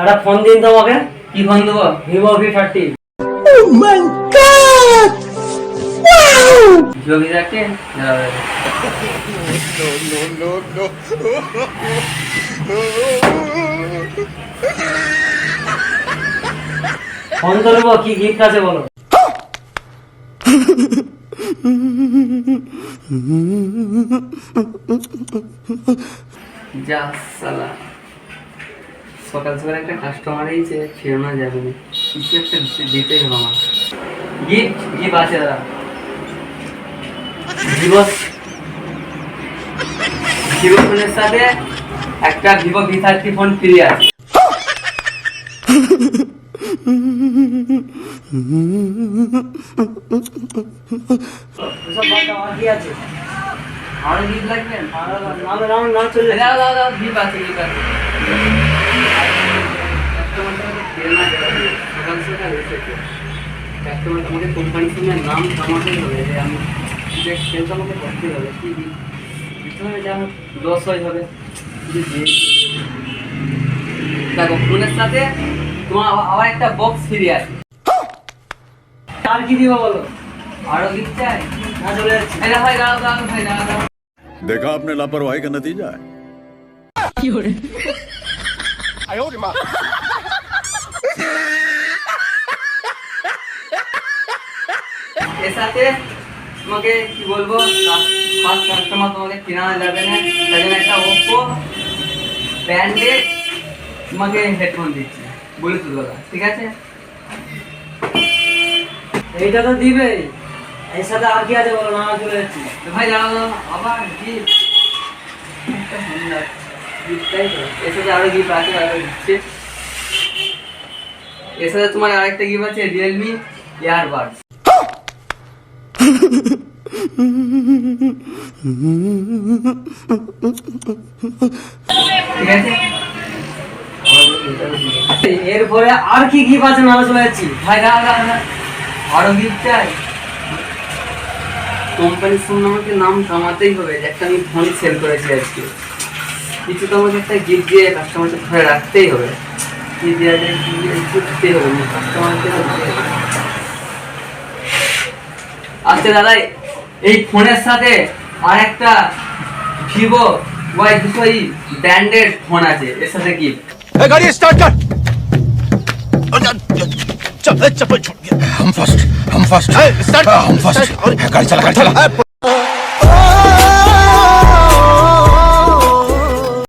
একটা ফোন দিন তো আমাকে। কি ফোন দেবো? ভিভো ভি থার্টি ফোন নেব কি গিফট আছে বলো? যা সালা। সকাল সকাল একটা কাস্টমার এসেছে ফেরানো যাবে না কিছু একটা দিতেই হবে আমার গিফট গিফট আছে দাদা ভিভো ভিভো ফোনের সাথে একটা Vivo V thirty phone free আছে দাও, আর গিফট লাগবে আর নামে নাম নাম চলে দাদা দাদা দাদা গিফট আছে গিফট আছে কাস্টমার সাথে ফেরানো যাবে না। সকাল সকাল এসেছে কাস্টমার আমাকে কোম্পানির সঙ্গে নাম কামাতেই হবে যে আমি যে সেলটা আমাকে করতেই হবে কি দিই দিতে হবে যা হোক, দশ হয় হবে কিন্তু যে- দেখো ফোনের সাথে তোমার আবার- আবার একটা বক্স ফ্রি আছে আর কি দিবা বলো আরো গিফট চাই না চলে যাচ্ছি এই দেখো, ভাই দাঁড়াও দাঁড়াও ভাই দাঁড়াও দাঁড়াও देखा आपने लापरवाही का नतीजा है সাথে তোমাকে কি বলব? ফার্স্ট কাস্টমার তোমাকে কেনানো যাবে না তাই জন্য একটা ওপো ব্র্যান্ডেড তোমাকে হেডফোন দিচ্ছি। ব্লুটুথ ওলা ঠিক আছে? এইটা তো দিবে। এর সাথে আর কি আছে বলো? না চলে যাচ্ছি। ভাই দাঁড়াও, আবার গিফট এর সাথে আরও গিফট আছে এর সাথে তোমার আরেকটা গিফট আছে রিয়েলমি ইয়ারবাডস এরপরে আর কি গিফট আছে না চলে। আরও গিফট চাই। কোম্পানির সঙ্গে আমাকে নাম কামাতেই হবে একটা আমি ফোন সেল করেছি আজকে। কিছু তো আমাকে একটা গিফট দিয়ে কাস্টমারকে ধরে রাখতেই হবে। কি দেওয়া যায়, কি দিতেই হবে কাস্টমারকে আচ্ছা দাদা এই ফোনের সাথে আর একটা ভিভো ওয়াই দুশো ব্র্যান্ডেড ফোন আছে এর সাথে গিফট गाड़ी स्टार्ट कर चप्पल चप्पल छूट गया हम फर्स्ट हम फर्स्ट स्टार्ट हम फर्स्ट गाड़ी चला गाड़ी चला